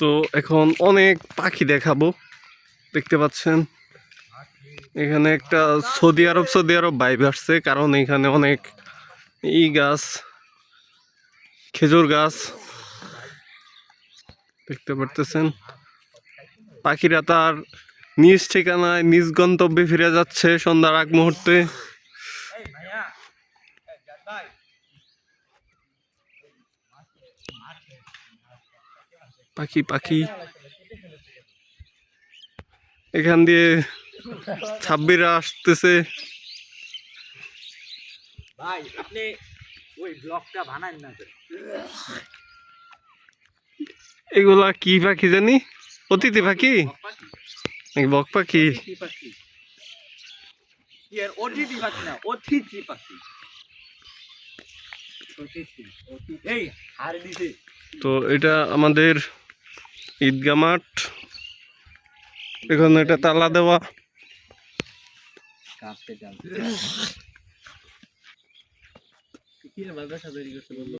তো এখন অনেক পাখি দেখাবো, দেখতে পাচ্ছেন? এখানে একটা সৌদি আরব সৌদি আরব ভাইব আসছে, কারণ এখানে অনেক ই গাছ, খেজুর গাছ। দেখতে পারতেছেন? পাখিরা তার নিজ ঠিকানায়, নিজ গন্তব্যে ফিরে যাচ্ছে সন্ধ্যার আগ মুহূর্তে। পাখি পাখি। এখান দিয়ে ছাব্বিরা আসতেছে। ভাই আপনি ওই ব্লগটা বানান না এগুলা কি পাখি জানি? অতিথি পাখি? নাকি বক পাখি? অতিথি না অতিথি তো এটা আমাদের ঈদগা মাঠ। এখানে এটা তালা দেওয়া। কাছে